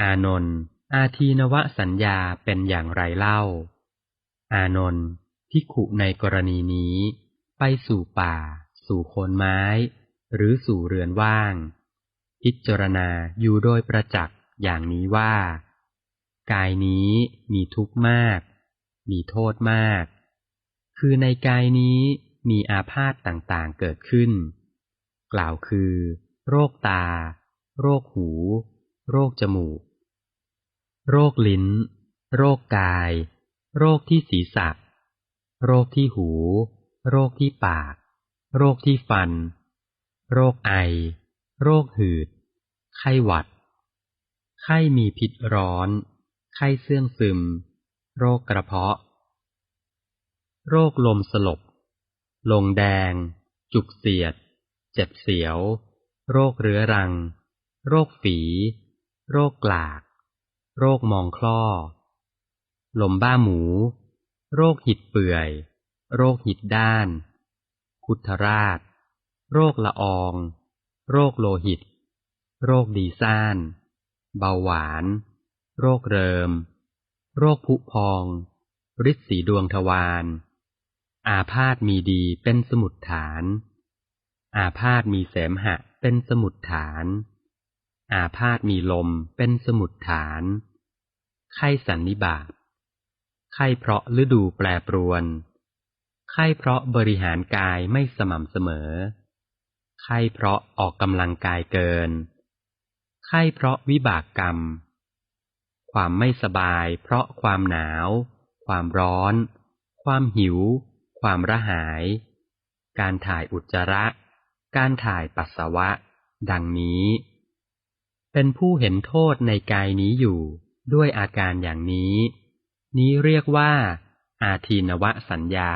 อานนท์อาทีนวสัญญาเป็นอย่างไรเล่า อานนท์ภิขุในกรณีนี้ ไปสู่ป่า สู่โคนไม้ หรือสู่เรือนว่าง พิจารณาอยู่โดยประจักษ์อย่างนี้ว่า กายนี้มีทุกข์มาก มีโทษมาก คือในกายนี้มีอาพาธต่างๆเกิดขึ้น กล่าวคือ โรคตา โรคหู โรคจมูก โรคลิ้น โรคกาย โรคที่ศีรษะ โรคที่หู โรคที่ปาก โรคที่ฟัน โรคไอ โรคหืด ไข้หวัด ไข้มีพิษร้อน ไข้เสื่องซึม โรคกระเพาะ โรคลมสลบ ลงแดง จุกเสียด เจ็บเสียว โรคเรื้อรัง โรคฝี โรคกลาก โรคมองคล้อ ลมบ้าหมู โรคหิดเปื่อย โรคหิดด้าน คุทราช โรคละออง โรคโลหิต โรคดีซ่าน เบาหวาน โรคเริม โรคผุพองฤทธิ์สีดวงทวารอาพาธมีดีเป็นสมุดฐาน อาพาธมีเสมหะเป็นสมุดฐาน อาพาธมีลมเป็นสมุดฐาน ไข้สันนิบาตไข้เพราะฤดูแปรปรวน ไข้เพราะบริหารกายไม่สม่ำเสมอ ไข้เพราะออกกำลังกายเกิน ไข้เพราะวิบากกรรม ความไม่สบายเพราะความหนาว ความร้อน ความหิว ความระหาย การถ่ายอุจจาระ การถ่ายปัสสาวะ ดังนี้ เป็นผู้เห็นโทษในกายนี้อยู่ ด้วยอาการอย่างนี้ นี้เรียกว่า อาทีนวสัญญา